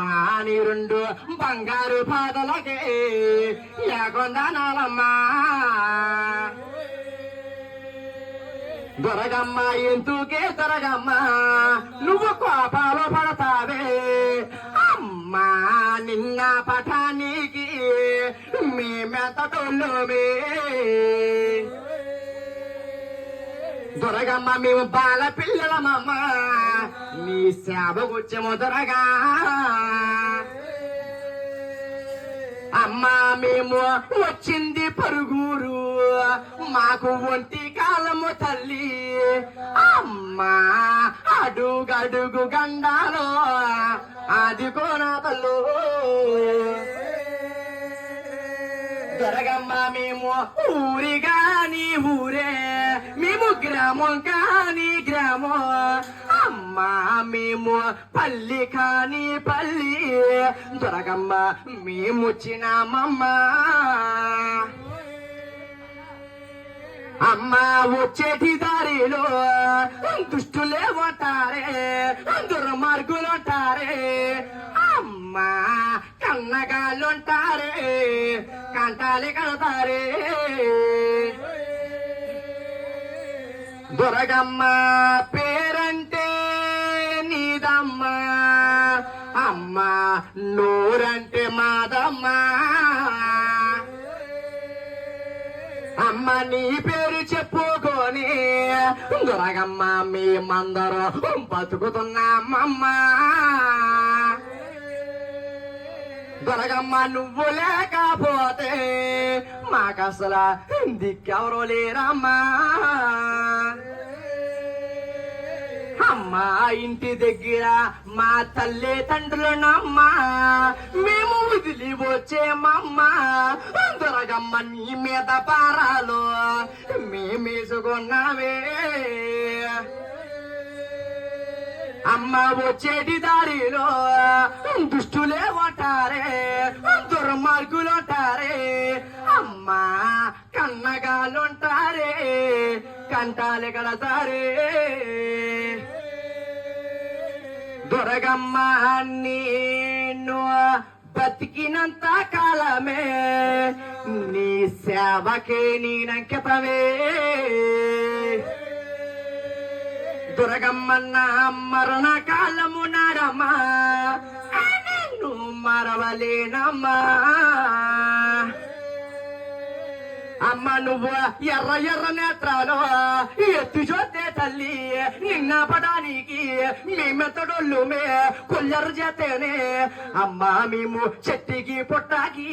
అమ్మా నీ రెండు బంగారు పాదలకే. యాకొందనాలమ్మా దొరగమ్మ ఎందుకే దొరగమ్మ నువ్వు కోపాలు పడతావే. అమ్మా నిన్న పఠానికి మేమెతటోళ్ళమే దొరగమ్మ మేము బాల పిల్లలమమ్మా నీ సేవకొచ్చేమో దొరగా అమ్మా మేము వచ్చింది పరుగురు. మాకు ఒంటి కాలము తల్లి. అమ్మా అడుగడుగు గండాలో. అది కోనా తల్లు. దొరగమ్మ మేము ఊరి గాని ఊరే. మేము గ్రామం కాని గ్రామం. అమ్మా మేము పల్లి కాని పల్లి. దొరగమ్మ మేము వచ్చినామమ్మా అమ్మా వచ్చేటి దారిలో దుష్టులే ఉంటారే దుర్మార్గులు ఉంటారే అమ్మా కన్నగాళ్ళుంటారే కంటాలి కడతారే. దొరగమ్మ పేరంటే నూరంటే మాదమ్మ. అమ్మ నీ పేరు చెప్పుకొని దొరగమ్మ మేమందరం బతుకుతున్నామమ్మా. దొరగమ్మ నువ్వు లేకపోతే మాకసలా దిక్కెవరో లేరమ్మా. అమ్మా ఇంటి దగ్గర మా తల్లి తండ్రులనమ్మా. మేము వదిలి వచ్చేమమ్మా. దొరగమ్మ నీ మీద పారాలు మేమేసుకున్నావే అమ్మ వచ్చేటి దారిలో దుష్టులే ఉంటారే దుర్మార్గులు ఉంటారే అమ్మా కన్నగాలుంటారే కంటాలు కడతారే దొరగమ్మ నేను బతికినంత కాలమే. నీ సేవకే నేనంకితమే దురగమ్మన్న మరణ కాలము నాడమ్మా. నిన్ను మరవలేనమ్మా. అమ్మ నువ్వు ఎర్ర ఎర్ర నేత్రాలు ఎత్తి చూస్తే తల్లి నిన్న పడానికి మేమెత్తడోళ్ళు మే కొల్లరు చేతేనే అమ్మ మేము చెట్టికి పుట్టాకి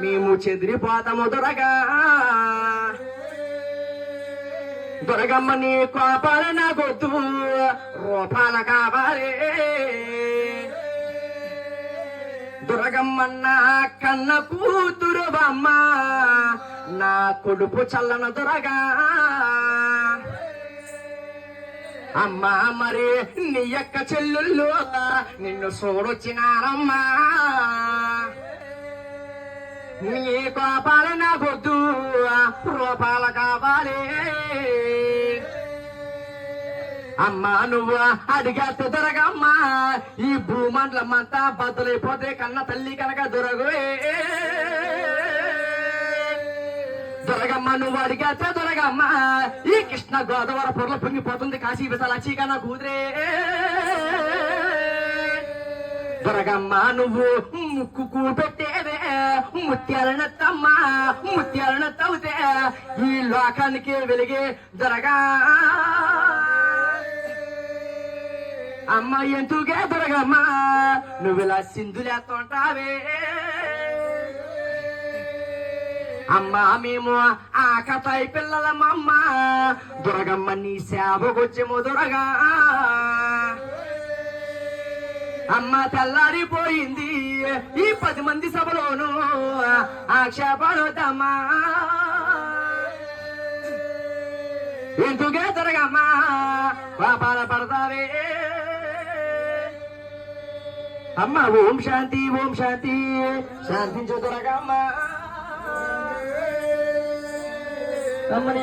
మేము చెదిరిపోతాము దొరగా. దొరగమ్మ నీ కోపాలు నాకొద్దు రూపాల కావాలి. దొరగమ్మన్న కన్న కూతురు బమ్మ. నా కొడుపు చల్లన దొరగా. అమ్మా మరి నీ యొక్క చెల్లుళ్ళు నిన్ను చూడొచ్చినారమ్మా. నీ కోపాల నాకొద్దు రూపాల కావాలి. అమ్మా నువ్వు అడిగా దొరగమ్మా ఈ భూమండలం అంతా బదులైపోతే కన్న తల్లి కనుక దొరగవే దొరగమ్మ నువ్వు అడిగేస్తే దొరగమ్మ. ఈ కృష్ణ గోదావరి పొరలు పొంగిపోతుంది. కాశీ విశాలాక్షి కన్నా కూతురే. దొరగమ్మ నువ్వు ముక్కు పెట్టేవే ముత్యాలనత్తమ్మ ముత్యాలనత్తవుతే ఈ లోకానికి వెలిగే దొరగా. అమ్మ ఎందుకే దొరగమ్మ? నువ్వు ఇలా సింధులేస్తుంటావే. అమ్మా మేము ఆకపై పిల్లలమమ్మ. దొరగమ్మ నీ సేవకొచ్చేమో దొరగా అమ్మ తెల్లారిపోయింది ఈ పది మంది సభలోను ఆక్షేపణొద్దమ్మా. ఎందుకే దొరగమ్మా పాపాల పడతావే. అమ్మ ఓం శాంతి ఓం శాంతి. శాంతించు దొరగమ్మా. అమ్మ నీ